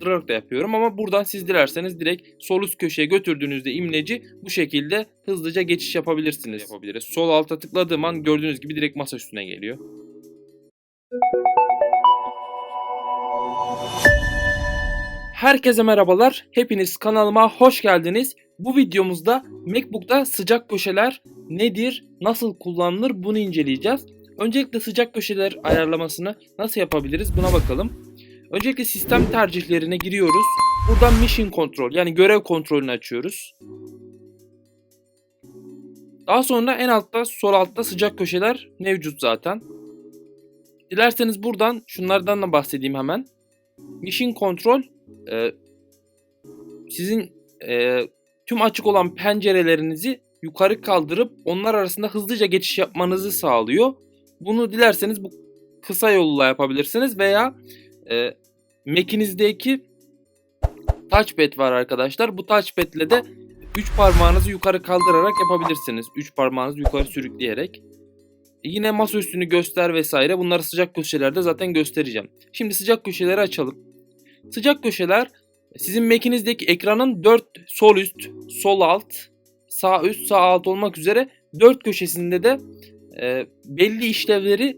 kaldırarak da yapıyorum ama buradan siz dilerseniz direkt sol üst köşeye götürdüğünüzde imleci bu şekilde hızlıca geçiş yapabilirsiniz. Yapabiliriz. Sol alta tıkladığım an gördüğünüz gibi direkt masa üstüne geliyor. Herkese merhabalar. Hepiniz kanalıma hoş geldiniz. Bu videomuzda MacBook'ta sıcak köşeler nedir, nasıl kullanılır bunu inceleyeceğiz. Öncelikle sıcak köşeler ayarlamasını nasıl yapabiliriz buna bakalım. Öncelikle sistem tercihlerine giriyoruz. Buradan Mission Control yani görev kontrolünü açıyoruz. Daha sonra en altta sol altta sıcak köşeler mevcut zaten. Dilerseniz buradan şunlardan da bahsedeyim hemen. Mission Control e, sizin e, tüm açık olan pencerelerinizi yukarı kaldırıp onlar arasında hızlıca geçiş yapmanızı sağlıyor. Bunu dilerseniz bu kısa yolla yapabilirsiniz veya e, Mac'inizdeki touchpad var arkadaşlar. Bu touchpad ile de 3 parmağınızı yukarı kaldırarak yapabilirsiniz. 3 parmağınızı yukarı sürükleyerek. Yine masaüstünü göster vesaire. Bunları sıcak köşelerde zaten göstereceğim. Şimdi sıcak köşeleri açalım. Sıcak köşeler sizin Mac'inizdeki ekranın 4 sol üst, sol alt, sağ üst, sağ alt olmak üzere 4 köşesinde de e, belli işlevleri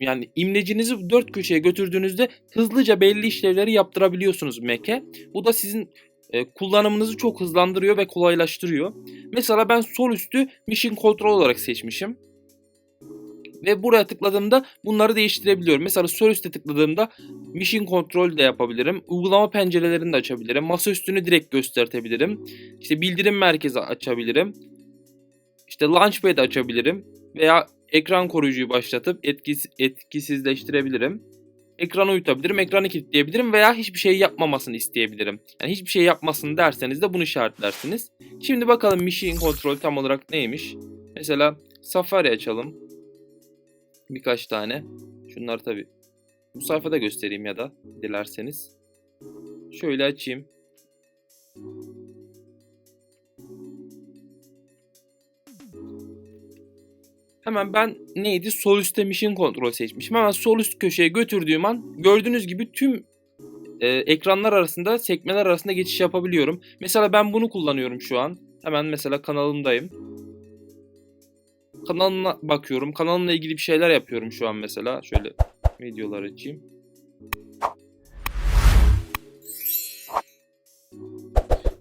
yani imlecinizi 4 köşeye götürdüğünüzde hızlıca belli işlevleri yaptırabiliyorsunuz Mac'e. Bu da sizin e, kullanımınızı çok hızlandırıyor ve kolaylaştırıyor. Mesela ben sol üstü Mission Control olarak seçmişim. Ve buraya tıkladığımda bunları değiştirebiliyorum. Mesela sol üstte tıkladığımda Mission Control de yapabilirim. Uygulama pencerelerini de açabilirim. Masa üstünü direkt göstertebilirim. İşte bildirim merkezi açabilirim. İşte Launchpad açabilirim. Veya ekran koruyucuyu başlatıp etkis etkisizleştirebilirim. Ekranı uyutabilirim, ekranı kilitleyebilirim veya hiçbir şey yapmamasını isteyebilirim. Yani hiçbir şey yapmasını derseniz de bunu işaretlersiniz. Şimdi bakalım Mission Control tam olarak neymiş? Mesela Safari açalım. Birkaç tane. Şunlar tabi. Bu sayfada göstereyim ya da dilerseniz. Şöyle açayım. Hemen ben neydi? Sol üstte Mission Control seçmişim. Hemen sol üst köşeye götürdüğüm an gördüğünüz gibi tüm e, ekranlar arasında, sekmeler arasında geçiş yapabiliyorum. Mesela ben bunu kullanıyorum şu an. Hemen mesela kanalımdayım. Kanalına bakıyorum. Kanalımla ilgili bir şeyler yapıyorum şu an mesela. Şöyle videolar açayım.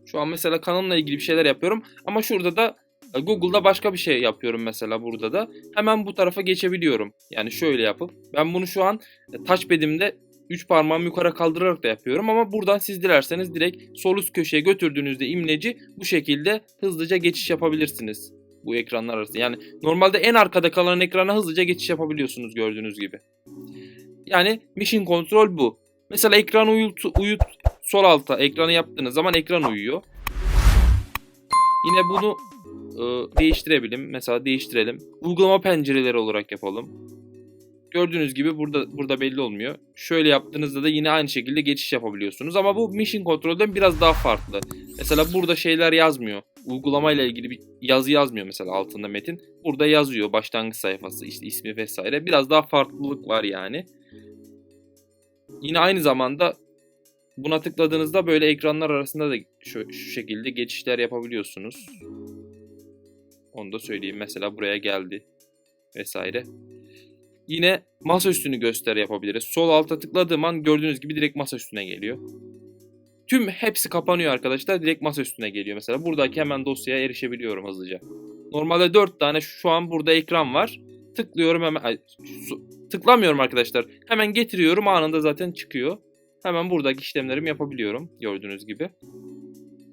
Şu an mesela kanalımla ilgili bir şeyler yapıyorum. Ama şurada da Google'da başka bir şey yapıyorum mesela burada da. Hemen bu tarafa geçebiliyorum. Yani şöyle yapıp. Ben bunu şu an e, touchpad'imde 3 parmağımı yukarı kaldırarak da yapıyorum ama buradan siz dilerseniz direkt sol üst köşeye götürdüğünüzde imleci bu şekilde hızlıca geçiş yapabilirsiniz bu ekranlar arası. Yani normalde en arkada kalan ekrana hızlıca geçiş yapabiliyorsunuz gördüğünüz gibi. Yani Mission Control bu. Mesela ekran uyut, uyut sol alta ekranı yaptığınız zaman ekran uyuyor. Yine bunu e, değiştirebilirim. Mesela değiştirelim. Uygulama pencereleri olarak yapalım. Gördüğünüz gibi burada burada belli olmuyor. Şöyle yaptığınızda da yine aynı şekilde geçiş yapabiliyorsunuz. Ama bu Mission Control'den biraz daha farklı. Mesela burada şeyler yazmıyor. Uygulamayla ilgili bir yazı yazmıyor mesela altında metin. Burada yazıyor başlangıç sayfası işte ismi vesaire. Biraz daha farklılık var yani. Yine aynı zamanda buna tıkladığınızda böyle ekranlar arasında da şu, şu şekilde geçişler yapabiliyorsunuz. Onu da söyleyeyim. Mesela buraya geldi vesaire. Yine masa üstünü göster yapabiliriz. Sol alta tıkladığım an gördüğünüz gibi direkt masa üstüne geliyor. Tüm hepsi kapanıyor arkadaşlar. Direkt masa üstüne geliyor mesela. Buradaki hemen dosyaya erişebiliyorum hızlıca. Normalde 4 tane şu an burada ekran var. Tıklıyorum hemen ay, tıklamıyorum arkadaşlar. Hemen getiriyorum anında zaten çıkıyor. Hemen buradaki işlemlerimi yapabiliyorum gördüğünüz gibi.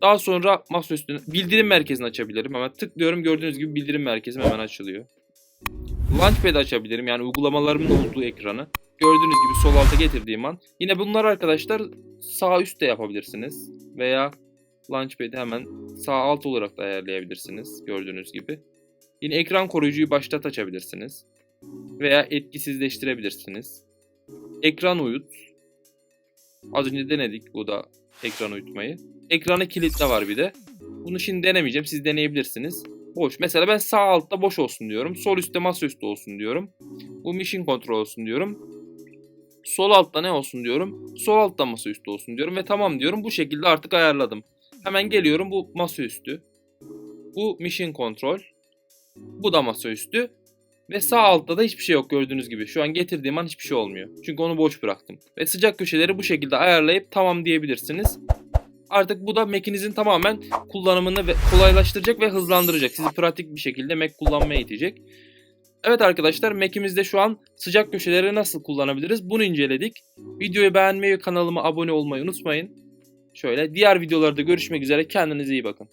Daha sonra masa üstüne bildirim merkezini açabilirim. Hemen tıklıyorum gördüğünüz gibi bildirim merkezim hemen açılıyor. Launchpad açabilirim yani uygulamalarımın olduğu ekranı. Gördüğünüz gibi sol alta getirdiğim an. Yine bunlar arkadaşlar sağ üstte yapabilirsiniz. Veya Launchpad'i hemen sağ alt olarak da ayarlayabilirsiniz. Gördüğünüz gibi. Yine ekran koruyucuyu başlat açabilirsiniz. Veya etkisizleştirebilirsiniz. Ekran uyut. Az önce denedik bu da ekran uyutmayı. Ekranı kilitle var bir de. Bunu şimdi denemeyeceğim. Siz deneyebilirsiniz. Boş. Mesela ben sağ altta boş olsun diyorum. Sol üstte masaüstü olsun diyorum. Bu mission control olsun diyorum. Sol altta ne olsun diyorum. Sol altta masaüstü olsun diyorum ve tamam diyorum. Bu şekilde artık ayarladım. Hemen geliyorum bu masaüstü. Bu mission control. Bu da masaüstü. Ve sağ altta da hiçbir şey yok gördüğünüz gibi. Şu an getirdiğim an hiçbir şey olmuyor. Çünkü onu boş bıraktım. Ve sıcak köşeleri bu şekilde ayarlayıp tamam diyebilirsiniz. Artık bu da Mac'inizin tamamen kullanımını kolaylaştıracak ve hızlandıracak. Sizi pratik bir şekilde Mac kullanmaya itecek. Evet arkadaşlar Mac'imizde şu an sıcak köşeleri nasıl kullanabiliriz bunu inceledik. Videoyu beğenmeyi ve kanalıma abone olmayı unutmayın. Şöyle diğer videolarda görüşmek üzere kendinize iyi bakın.